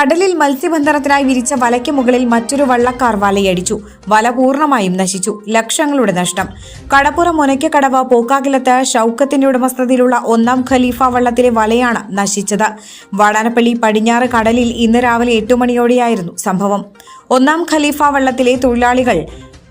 കടലിൽ മത്സ്യബന്ധനത്തിനായി വിരിച്ച വലയ്ക്ക് മുകളിൽ മറ്റൊരു വള്ളക്കാർ വലയടിച്ചു. വല പൂർണമായും നശിച്ചു. ലക്ഷങ്ങളുടെ നഷ്ടം. കടപ്പുറം മുനയ്ക്കക്കടവ് പോക്കാകിലത്ത് ഷൌക്കത്തിന്റെ ഉടമസ്ഥതയിലുള്ള ഒന്നാം ഖലീഫ വള്ളത്തിലെ വലയാണ് നശിച്ചത്. വാടാനപ്പള്ളി പടിഞ്ഞാറ് കടലിൽ ഇന്ന് രാവിലെ എട്ടു മണിയോടെയായിരുന്നു സംഭവം. ഒന്നാം ഖലീഫ വള്ളത്തിലെ തൊഴിലാളികൾ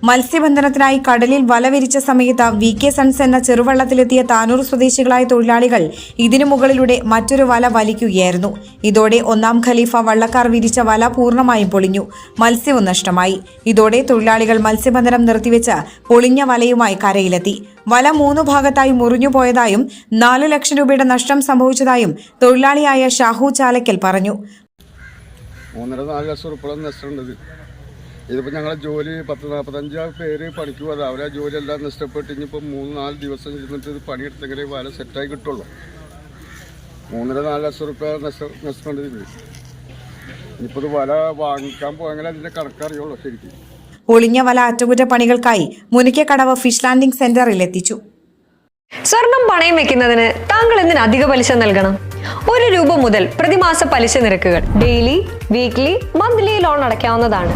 മത്സ്യബന്ധനത്തിനായി കടലിൽ വല വിരിച്ച സമയത്ത് വി കെ സൺസ് എന്ന ചെറുവള്ളത്തിലെത്തിയ താനൂർ സ്വദേശികളായ തൊഴിലാളികൾ ഇതിനു മുകളിലൂടെ മറ്റൊരു വല വലിക്കുകയായിരുന്നു. ഇതോടെ ഒന്നാം ഖലീഫ വള്ളക്കാർ വിരിച്ച വല പൂർണമായും പൊളിഞ്ഞു. മത്സ്യവും നഷ്ടമായി. ഇതോടെ തൊഴിലാളികൾ മത്സ്യബന്ധനം നിർത്തിവെച്ച് പൊളിഞ്ഞ വലയുമായി കരയിലെത്തി. വല മൂന്ന് ഭാഗത്തായി മുറിഞ്ഞു പോയതായും നാല് ലക്ഷം രൂപയുടെ നഷ്ടം സംഭവിച്ചതായും തൊഴിലാളിയായ ഷാഹു ചാലക്കൽ പറഞ്ഞു. മൂന്നര നാല് ലക്ഷം ഉറുപ്പിക നഷ്ടമുണ്ട് ഇതിപ്പോൾ ഞങ്ങളെ ജോലി പത്ത് നാൽപ്പത്തഞ്ച് പേര് പണിക്ക് പോകാതെ അവരെ ജോലി എല്ലാം നഷ്ടപ്പെട്ട് ഇനിയിപ്പോൾ മൂന്ന് നാല് ദിവസം ഇരുന്നിട്ട് ഇത് പണിയെടുത്തെങ്കിലേ വല സെറ്റായി കിട്ടുള്ളൂ. മൂന്നര നാല് ലക്ഷം റുപ്യ നഷ്ടം നഷ്ടപ്പെട്ടിരുന്നു ഇനിയിപ്പോൾ ഇത് വല വാങ്ങിക്കാൻ പോയെങ്കിൽ അതിന്റെ കണക്കറിയുള്ളൂ ശരിക്കും. പൊളിഞ്ഞ വല അറ്റകുറ്റപ്പണികൾക്കായി മുനിക്കക്കടവ് ഫിഷ് ലാൻഡിംഗ് സെന്ററിൽ എത്തിച്ചു. സ്വർണം പണയം വെക്കുന്നതിന് താങ്കൾ എന്തിന് അധിക പലിശ നൽകണം? ഒരു രൂപ മുതൽ പ്രതിമാസ പലിശ നിരക്കുകൾ ഡെയിലി വീക്ക്ലി മന്ത്ലി ലോൺ അടയ്ക്കാവുന്നതാണ്.